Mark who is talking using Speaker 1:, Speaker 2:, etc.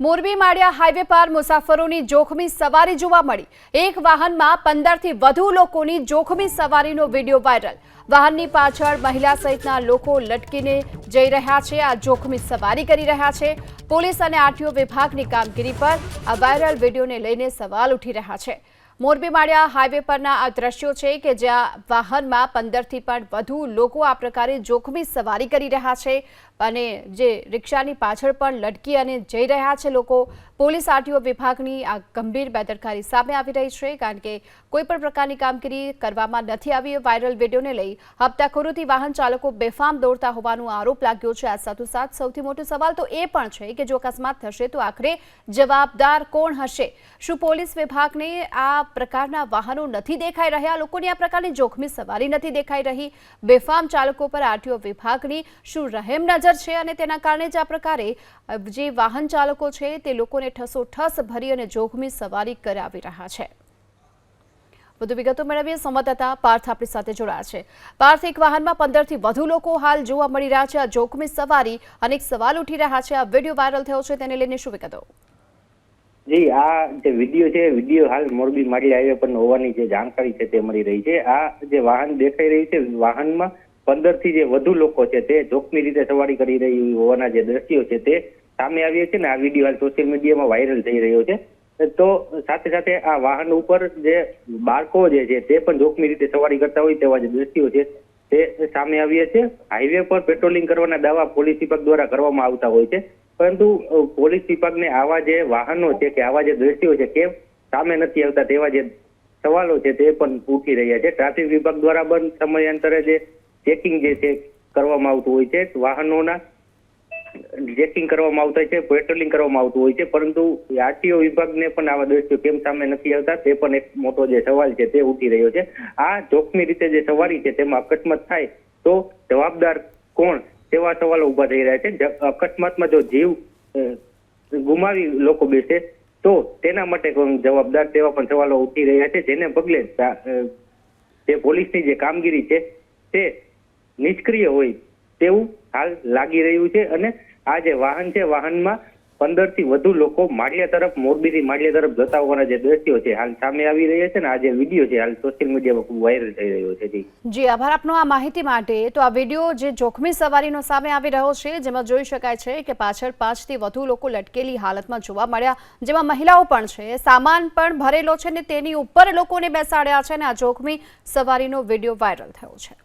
Speaker 1: મોરબી માળિયા highway પર મુસાફરોની જોખમી સવારી જોવા મળી. એક વાહનમાં પંદરથી વધુ લોકોની જોખમી સવારીનો વીડિયો વાયરલ. વાહનની પાછળ મહિલા સહિતના લોકો લટકીને જઈ રહ્યા છે. આ જોખમી સવારી કરી રહ્યા છે. પોલીસ અને આરટીઓ વિભાગની કામગીરી પર આ વાયરલ વિડીયોને લઈને સવાલ ઉઠી રહ્યા છે. મોરબી માળિયા હાઈવે પરના આ દ્રશ્યો છે કે જ્યાં વાહનમાં પંદરથી પણ વધુ લોકો આ પ્રકારે જોખમી સવારી કરી રહ્યા છે. અને જે રિક્ષાની પાછળ પણ લટકી અને જઈ રહ્યા છે લોકો, પોલીસ આરટીઓ વિભાગની આ ગંભીર બેદરકારી સામે આવી રહી છે, કારણ કે કોઈ પણ પ્રકારની કામગીરી કરવામાં નથી આવી. વાયરલ વિડીયોને લઈ હપ્તાખોરોથી વાહન ચાલકો બેફામ દોડતા હોવાનો આરોપ લાગ્યો છે. આ સાથોસાથ સૌથી મોટો સવાલ તો એ પણ છે કે જો અકસ્માત થશે તો આખરે જવાબદાર કોણ હશે? શું પોલીસ વિભાગને આ પ્રકારના વાહનો નથી દેખાઈ રહ્યા? લોકોની આ પ્રકારની જોખમી સવારી નથી દેખાઈ રહી. બેફામ ચાલકો પર આરટીઓ વિભાગની શું રહેમ નજર છે અને તેના કારણે જ આ પ્રકારે જે વાહન ચાલકો છે તે લોકોને ઠસોઠસ ભરી અને જોખમી સવારી કરાવી રહ્યા છે. વધુ વિગતો મેળવીએ. સંવાદદાતા પાર્થ આપણી સાથે જોડાયા છે. પાર્થ, એક વાહનમાં પંદરથી વધુ લોકો હાલ જોવા મળી રહ્યા છે. આ જોખમી સવારી અનેક સવાલ ઉઠી રહ્યા છે. આ વીડિયો વાયરલ થયો છે. તેને લઈને શું વિગતો?
Speaker 2: જી, આ જે વીડિયો છે વીડિયો હાલ મોરબી માળી હાઈવે પર હોવાની જે જાણકારી છે તે મળી રહી છે. આ જે વાહન દેખાઈ રહી છે, વાહનમાં પંદરથી જે વધુ લોકો છે તે જોખમી રીતે સવારી કરી રહી હોવાના જે દ્રશ્યો છે તે સામે આવ્યા છે ને આ વીડિયો હાલ સોશિયલ મીડિયામાં વાયરલ થઈ રહ્યો છે. તો સાથે સાથે આ વાહન ઉપર જે બાળકો જે છે તે પણ જોખમી રીતે સવારી કરતા હોય તેવા જે દ્રશ્યો છે તે સામે આવ્યા છે. હાઈવે પર પેટ્રોલિંગ કરવાના દાવા પોલીસ વિભાગ દ્વારા કરવામાં આવતા હોય છે. પરંતુ પોલીસ વિભાગને આવા જે વાહનો છે કે આવા જે દ્રશ્યો છે કેમ સામે નથી આવતા તેવા જે સવાલો છે તે પણ ઉઠી રહ્યા છે. ટ્રાફિક વિભાગ દ્વારા પણ સમયાંતરે જે ચેકિંગ જે છે કરવામાં આવતું હોય છે, વાહનોના ચેકિંગ કરવામાં આવતા છે, પેટ્રોલિંગ કરવામાં આવતું હોય છે, પરંતુ આરટીઓ વિભાગને પણ આવા દ્રશ્યો કેમ સામે નથી આવતા, તે પણ એક મોટો જે સવાલ છે તે ઉઠી રહ્યો છે. આ જોખમી રીતે જે સવારી છે તેમાં અકસ્માત થાય તો જવાબદાર કોણ? તેવા સવાલો ઊભા થઈ રહ્યા છે. અકસ્માતમાં જો જીવ ગુમાવી લોકો બેસે તો તેના માટે કોણ જવાબદાર તેવા પણ સવાલો ઉઠી રહ્યા છે, જેને પગલે જે પોલીસની જે કામગીરી છે તે નિષ્ક્રિય હોય તેવું હાલ લાગી રહ્યું છે અને આ જે વાહન છે, વાહનમાં પંદરથી વધુ લોકો માળિયા તરફ મોરબી થી માળિયા તરફ જતા હોવાના જે દ્રશ્યો છે, હાલ સામે આવી રહ્યા છે ને આ જે વીડિયો છે, હાલ સોશિયલ મીડિયામાં ખૂબ વાયરલ થઈ રહ્યો છે
Speaker 1: જી. આભાર આપનો આ માહિતી માટે. તો આ વીડિયો જે જોખમી સવારીનો સામે આવી રહ્યો છે, જેમાં જોઈ શકાય છે કે પાછળ પાંચથી વધુ લોકો લટકેલી હાલતમાં જોવા મળ્યા, જેમાં મહિલાઓ પણ છે. સામાન પણ ભરેલો છે ને તેની ઉપર લોકોને બેસાડ્યા છે અને આ જોખમી સવારીનો વીડિયો વાયરલ થયો છે.